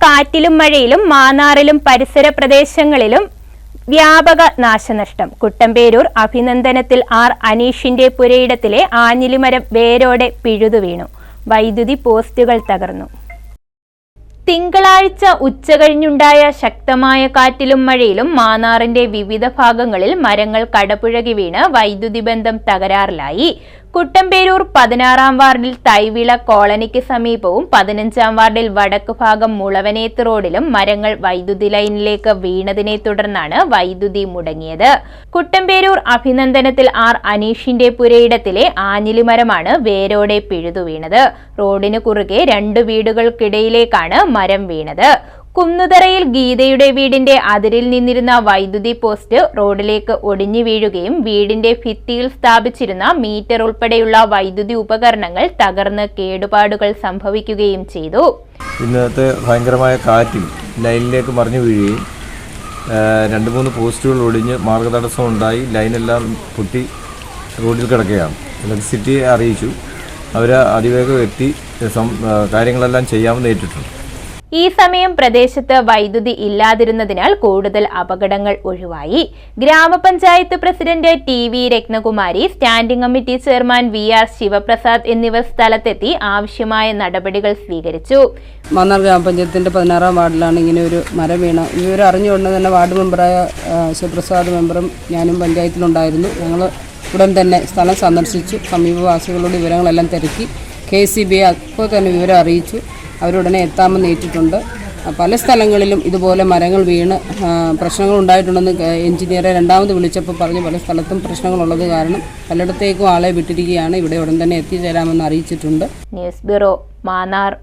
കാറ്റിലും മഴയിലും മാന്നാറിലും പരിസര പ്രദേശങ്ങളിലും വ്യാപക നാശനഷ്ടം. കുട്ടമ്പേരൂർ അഭിനന്ദനത്തിൽ ആർ അനീഷിന്റെ പുരയിടത്തിലെ ആഞ്ഞിലിമരം വേരോടെ പിഴുതുവീണു വൈദ്യുതി പോസ്റ്റുകൾ തകർന്നു. തിങ്കളാഴ്ച ഉച്ചകഴിഞ്ഞുണ്ടായ ശക്തമായ കാറ്റിലും മഴയിലും മാന്നാറിന്റെ വിവിധ ഭാഗങ്ങളിൽ മരങ്ങൾ കടപുഴകി വീണ് വൈദ്യുതി ബന്ധം തകരാറിലായി. കുട്ടമ്പേരൂർ പതിനാറാം വാർഡിൽ തൈവിള കോളനിക്ക് സമീപവും പതിനഞ്ചാം വാർഡിൽ വടക്ക് ഭാഗം മുളവനേത്ത് റോഡിലും മരങ്ങൾ വൈദ്യുതി ലൈനിലേക്ക് വീണതിനെ തുടർന്നാണ് വൈദ്യുതി മുടങ്ങിയത്. കുട്ടമ്പേരൂർ അഭിനന്ദനത്തിൽ ആർ അനീഷിന്റെ പുരയിടത്തിലെ ആഞ്ഞിലിമരമാണ് വേരോടെ പിഴുതു വീണത്. റോഡിന് കുറുകെ രണ്ട് വീടുകൾക്കിടയിലേക്കാണ് മരം വീണത്. കുന്നുതറയിൽ ഗീതയുടെ വീടിന്റെ അതിരിൽ നിന്നിരുന്ന വൈദ്യുതി പോസ്റ്റ് റോഡിലേക്ക് ഒടിഞ്ഞു വീഴുകയും വീടിന്റെ ഭിത്തിയിൽ സ്ഥാപിച്ചിരുന്ന മീറ്റർ ഉൾപ്പെടെയുള്ള വൈദ്യുതി ഉപകരണങ്ങൾ തകർന്ന് കേടുപാടുകൾ സംഭവിക്കുകയും ചെയ്തു. ഇന്നത്തെ ഭയങ്കരമായ കാറ്റിൽ ലൈനിലേക്ക് മറിഞ്ഞു വീഴുകയും രണ്ട് മൂന്ന് പോസ്റ്റുകൾ ഒടിഞ്ഞ് മാർഗതടസ്സം ഉണ്ടായി ലൈനെല്ലാം പൊട്ടി റോഡിൽ കിടക്കുകയാണ്. ഇലക്ട്രിസിറ്റിയെ അറിയിച്ചു. അവർ അതിവേഗം എത്തി കാര്യങ്ങളെല്ലാം ചെയ്യാമെന്ന് ഏറ്റിട്ടുണ്ട്. ഈ സമയം പ്രദേശത്ത് വൈദ്യുതി ഇല്ലാതിരുന്നതിനാൽ കൂടുതൽ അപകടങ്ങൾ ഒഴിവായി. ഗ്രാമപഞ്ചായത്ത് president T V Rathnakumari standing committee chairman V R Sivaprasad എന്നിവർ സ്ഥലത്തെത്തി ആവശ്യമായ നടപടികൾ സ്വീകരിച്ചു. മന്നാർ ഗ്രാമപഞ്ചായത്തിന്റെ പതിനാറാം വാർഡിലാണ് ഇങ്ങനെ ഒരു മരം വീണ. വിവരം അറിഞ്ഞുകൊണ്ട് തന്നെ വാർഡ് മെമ്പറായ ശിവപ്രസാദ് മെമ്പറും ഞാനും പഞ്ചായത്തിലുണ്ടായിരുന്നു. ഞങ്ങൾ ഉടൻ തന്നെ സ്ഥലം സന്ദർശിച്ചു. സമീപവാസികളോട് വിവരങ്ങളെല്ലാം തിരക്കി. കെ സി ബി അപ്പോൾ തന്നെ വിവരം അറിയിച്ചു. അവരുടനെ എത്താമെന്ന് ഏറ്റിട്ടുണ്ട്. പല സ്ഥലങ്ങളിലും ഇതുപോലെ മരങ്ങൾ വീണ് പ്രശ്നങ്ങൾ ഉണ്ടായിട്ടുണ്ടെന്ന് എഞ്ചിനീയറെ രണ്ടാമത് വിളിച്ചപ്പോൾ പറഞ്ഞു പല സ്ഥലത്തും പ്രശ്നങ്ങളുള്ളത് കാരണം പലയിടത്തേക്കും ആളെ വിട്ടിരിക്കുകയാണ്. ഇവിടെ ഉടൻ തന്നെ എത്തിച്ചേരാമെന്ന് അറിയിച്ചിട്ടുണ്ട്. News bureau Mannar.